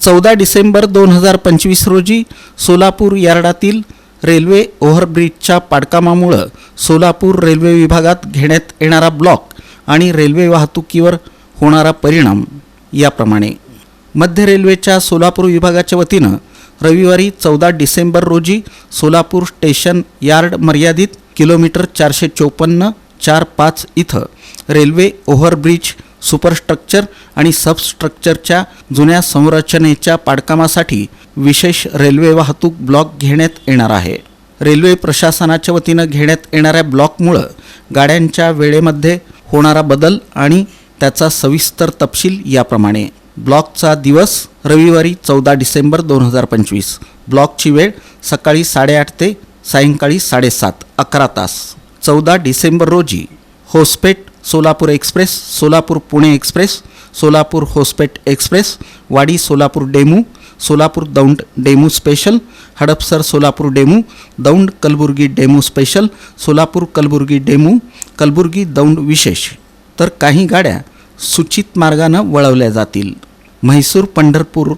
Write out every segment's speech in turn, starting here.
चौदा डिसेंबर दोन हजार पंचवीस रोजी सोलापूर यार्डातील रेल्वे ओव्हरब्रिजच्या पाडकामामुळं सोलापूर रेल्वे विभागात घेण्यात येणारा ब्लॉक आणि रेल्वे वाहतुकीवर होणारा परिणाम याप्रमाणे. मध्य रेल्वेच्या सोलापूर विभागाच्या वतीनं रविवारी चौदा डिसेंबर रोजी सोलापूर स्टेशन यार्ड मर्यादित किलोमीटर चारशे चोपन्न चार पाच इथं रेल्वे ओव्हरब्रिज सुपरस्ट्रक्चर आणि सबस्ट्रक्चरच्या जुन्या संरचनेच्या पाडकामासाठी विशेष रेल्वे वाहतूक ब्लॉक घेण्यात येणार आहे. रेल्वे प्रशासनाच्या वतीनं घेण्यात येणाऱ्या ब्लॉकमुळं गाड्यांच्या वेळेमध्ये होणारा बदल आणि त्याचा सविस्तर तपशील याप्रमाणे. ब्लॉकचा दिवस रविवारी चौदा डिसेंबर दोन हजार पंचवीस. ब्लॉकची वेळ सकाळी साडेआठ ते सायंकाळी साडेसात अकरा तास. चौदा डिसेंबर रोजी Hospet Solapur express Solapur Pune express Solapur Hospet express Wadi Solapur DEMU Solapur Daund DEMU special Hadapsar Solapur DEMU Daund Kalaburagi DEMU special Solapur Kalaburagi DEMU Kalaburagi Daund विशेष. तर काही गाड्या सूचित मार्गानं वळवल्या जातील. म्हैसूर पंढरपूर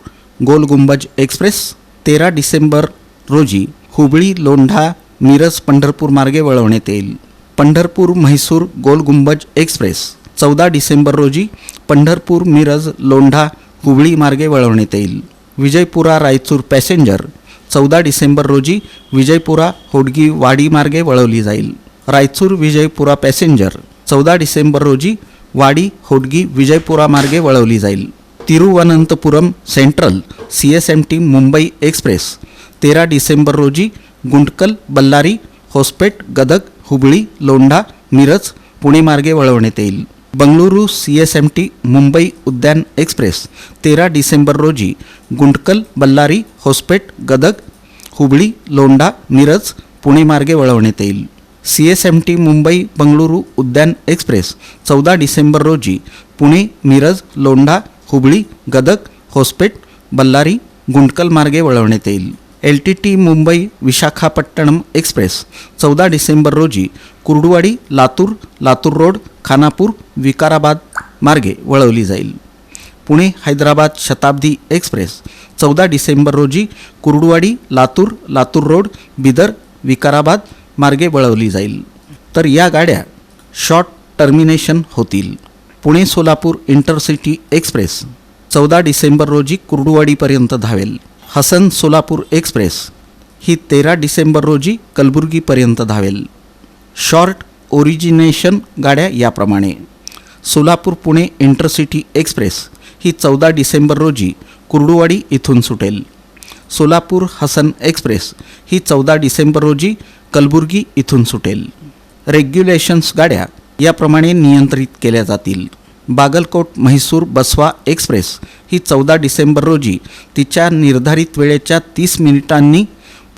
गोलगुंबज एक्सप्रेस तेरा डिसेंबर रोजी हुबळी लोंढा मिरज पंढरपूर मार्गे वळवण्यात येईल. पंढरपूर म्हैसूर गोल गुंबज एक्सप्रेस चौदा डिसेंबर रोजी पंढरपूर मिरज लोंढा हुबळी मार्गे वळवण्यात येईल. विजयपुरा रायचूर पॅसेंजर चौदा डिसेंबर रोजी विजयपुरा होडगी वाडी मार्गे वळवली जाईल. रायचूर विजयपुरा पॅसेंजर चौदा डिसेंबर रोजी वाडी होडगी विजयपुरा मार्गे वळवली जाईल. Thiruvananthapuram central C S M T Mumbai express तेरा डिसेंबर रोजी गुंटकल बल्लारी होस्पेट गदग हुबळी लोंढा मिरज पुणे मार्गे वळवण्यात येईल. Bengaluru C S M T Mumbai Udyan express तेरा डिसेंबर रोजी गुंटकल बल्लारी होसपेट गदग हुबळी लोंढा मिरज पुणे मार्गे वळवण्यात येईल. C S M T Mumbai Bengaluru Udyan express चौदा डिसेंबर रोजी पुणे मिरज लोंढा हुबळी गदग होसपेट बल्लारी गुंटकल मार्गे वळवण्यात येईल. L T T Mumbai Visakhapatnam express चौदा डिसेंबर रोजी कुर्डुवाडी लातूर लातूर रोड खानापूर विकाराबाद मार्गे वळवली जाईल. पुणे हैदराबाद शताब्दी एक्सप्रेस चौदा डिसेंबर रोजी कुर्डुवाडी लातूर लातूर रोड बिदर विकाराबाद मार्गे वळवली जाईल. तर या गाड्या शॉर्ट टर्मिनेशन होतील. पुणे सोलापूर इंटरसिटी एक्सप्रेस चौदा डिसेंबर रोजी कुर्डुवाडीपर्यंत धावेल. हसन सोलापूर एक्सप्रेस ही तेरा डिसेंबर रोजी कलबुर्गीपर्यंत धावेल. शॉर्ट ओरिजिनेशन गाड्या याप्रमाणे. सोलापूर पुणे इंटरसिटी एक्सप्रेस ही चौदा डिसेंबर रोजी कुर्डुवाडी इथून सुटेल. सोलापूर हसन एक्सप्रेस ही चौदा डिसेंबर रोजी कलबुर्गी इथून सुटेल. रेग्युलेशन्स गाड्या याप्रमाणे नियंत्रित केल्या जातील. बागलकोट म्हैसूर बसवा एक्सप्रेस ही चौदा डिसेंबर रोजी तिच्या निर्धारित वेळेच्या तीस मिनिटांनी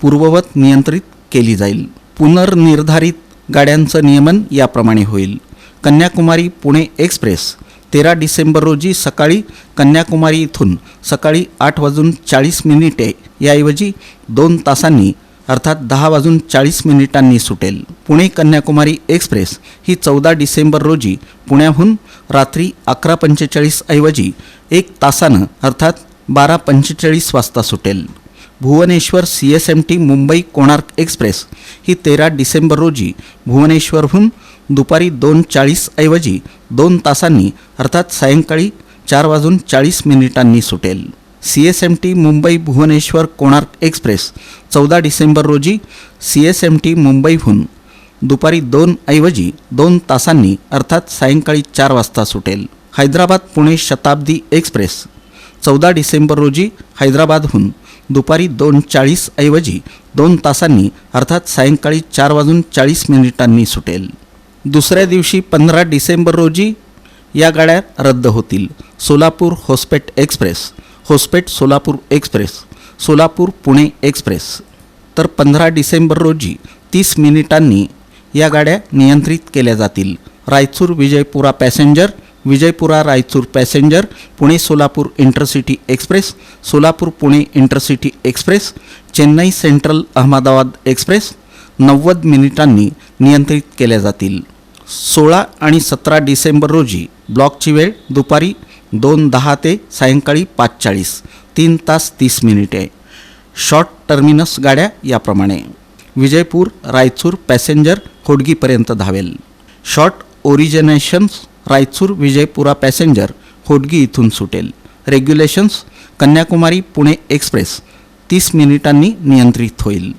पूर्ववत नियंत्रित केली जाईल. पुनर्निर्धारित गाड्यांचं नियमन याप्रमाणे होईल. कन्याकुमारी पुणे एक्सप्रेस तेरा डिसेंबर रोजी सकाळी कन्याकुमारी इथून सकाळी आठ वाजून चाळीस मिनिटे याऐवजी दोन तासांनी अर्थात दहा वाजून चाळीस मिनिटांनी सुटेल. पुणे कन्याकुमारी एक्सप्रेस ही चौदा डिसेंबर रोजी पुण्याहून रात्री अकरा पंचेचाळीस ऐवजी एक तासानं अर्थात बारा पंचेचाळीस वाजता सुटेल. Bhubaneswar C S M T Mumbai Konark express ही तेरा डिसेंबर रोजी भुवनेश्वरहून दुपारी दोन चाळीस ऐवजी दोन तासांनी अर्थात सायंकाळी चार वाजून चाळीस मिनिटांनी सुटेल. C S M T Mumbai Bhubaneswar Konark express चौदा डिसेंबर रोजी सी एस एम टी मुंबईहून दुपारी दोन ऐवजी दोन तासांनी अर्थात सायंकाळी चार वाजता सुटेल. हैदराबाद पुणे शताब्दी एक्सप्रेस चौदा डिसेंबर रोजी हैदराबादहून दुपारी दोन चाळीस ऐवजी दोन तासांनी अर्थात सायंकाळी चार वाजून चाळीस मिनिटांनी सुटेल. दुसऱ्या दिवशी पंधरा डिसेंबर रोजी या गाड्या रद्द होतील. Solapur Hospet express Hospet Solapur express Solapur Pune express. तर पंधरा डिसेंबर रोजी तीस मिनिटांनी या गाड्या नियंत्रित केल्या जातील. Raichur Vijayapura passenger Vijayapura Raichur passenger Pune Solapur intercity express Solapur Pune intercity express Chennai central Ahmedabad express नव्वद मिनिटांनी नियंत्रित केल्या जातील. सोळा आणि सतरा डिसेंबर रोजी ब्लॉकची वेळ दुपारी दोन दहा ते सायंकाळी पाच चाळीस तीन तास तीस मिनिटे. शॉर्ट टर्मिनस गाड्या याप्रमाणे. विजयपूर रायचूर पॅसेंजर होडगीपर्यंत धावेल. Short originations Raichur Vijayapura passenger Hodgi इथून सुटेल. रेग्युलेशन्स कन्याकुमारी पुणे एक्सप्रेस तीस मिनिटांनी नियंत्रित होईल.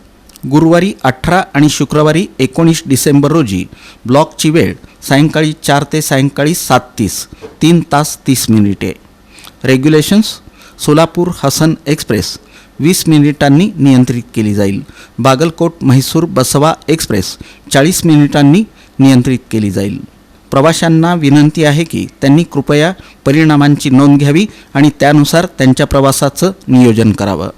गुरुवारी अठरा आणि शुक्रवारी एकोणीस डिसेंबर रोजी ब्लॉकची वेळ सायंकाळी चार ते सायंकाळी सात तीस तीन तास तीस मिनिटे. रेग्युलेशन्स सोलापूर हसन एक्सप्रेस वीस मिनिटांनी नियंत्रित केली जाईल. बागलकोट म्हैसूर बसवा एक्सप्रेस चाळीस मिनिटांनी नियंत्रित केली जाईल. प्रवाशांना विनंती आहे की त्यांनी कृपया परिणामांची नोंद घ्यावी आणि त्यानुसार त्यांच्या प्रवासाचं नियोजन करावं.